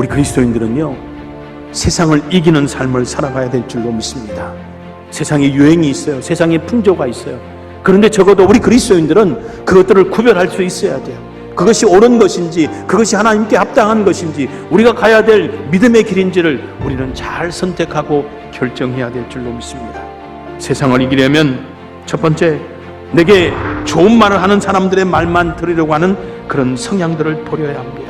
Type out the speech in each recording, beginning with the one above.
우리 그리스도인들은요, 세상을 이기는 삶을 살아가야 될 줄로 믿습니다. 세상에 유행이 있어요. 세상에 풍조가 있어요. 그런데 적어도 우리 그리스도인들은 그것들을 구별할 수 있어야 돼요. 그것이 옳은 것인지, 그것이 하나님께 합당한 것인지, 우리가 가야 될 믿음의 길인지를 우리는 잘 선택하고 결정해야 될 줄로 믿습니다. 세상을 이기려면 첫 번째, 내게 좋은 말을 하는 사람들의 말만 들으려고 하는 그런 성향들을 버려야 합니다.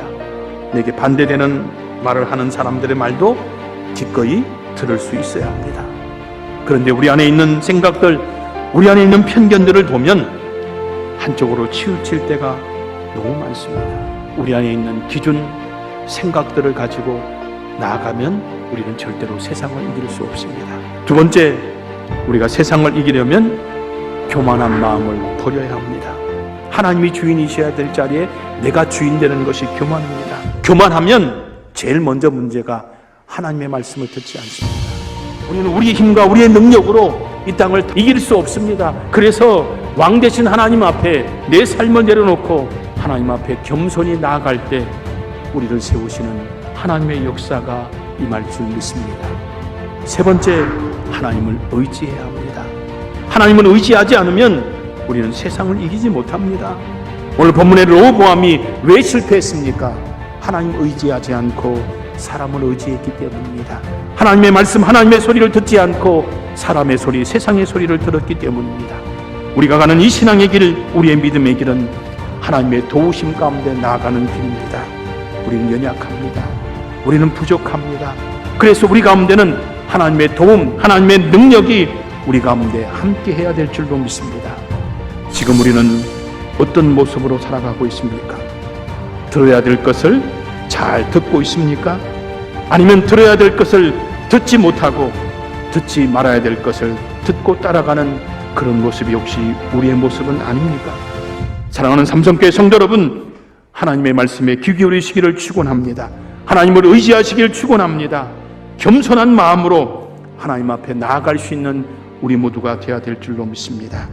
내게 반대되는 말을 하는 사람들의 말도 기꺼이 들을 수 있어야 합니다. 그런데 우리 안에 있는 생각들, 우리 안에 있는 편견들을 보면 한쪽으로 치우칠 때가 너무 많습니다. 우리 안에 있는 기준, 생각들을 가지고 나아가면 우리는 절대로 세상을 이길 수 없습니다. 두 번째, 우리가 세상을 이기려면 교만한 마음을 버려야 합니다. 하나님이 주인이셔야 될 자리에 내가 주인 되는 것이 교만입니다. 교만하면 제일 먼저 문제가 하나님의 말씀을 듣지 않습니다. 우리는 우리의 힘과 우리의 능력으로 이 땅을 이길 수 없습니다. 그래서 왕 대신 하나님 앞에 내 삶을 내려놓고 하나님 앞에 겸손히 나아갈 때 우리를 세우시는 하나님의 역사가 임할 줄 믿습니다. 세 번째, 하나님을 의지해야 합니다. 하나님을 의지하지 않으면 우리는 세상을 이기지 못합니다. 오늘 본문의 로보암이 왜 실패했습니까? 하나님 의지하지 않고 사람을 의지했기 때문입니다. 하나님의 말씀, 하나님의 소리를 듣지 않고 사람의 소리, 세상의 소리를 들었기 때문입니다. 우리가 가는 이 신앙의 길, 우리의 믿음의 길은 하나님의 도우심 가운데 나아가는 길입니다. 우리는 연약합니다. 우리는 부족합니다. 그래서 우리 가운데는 하나님의 도움, 하나님의 능력이 우리 가운데 함께 해야 될 줄로 믿습니다. 지금 우리는 어떤 모습으로 살아가고 있습니까? 들어야 될 것을 잘 듣고 있습니까? 아니면 들어야 될 것을 듣지 못하고 듣지 말아야 될 것을 듣고 따라가는 그런 모습이 혹시 우리의 모습은 아닙니까? 사랑하는 삼성교회 성도 여러분, 하나님의 말씀에 귀 기울이시기를 축원합니다. 하나님을 의지하시기를 축원합니다. 겸손한 마음으로 하나님 앞에 나아갈 수 있는 우리 모두가 되어야 될 줄로 믿습니다.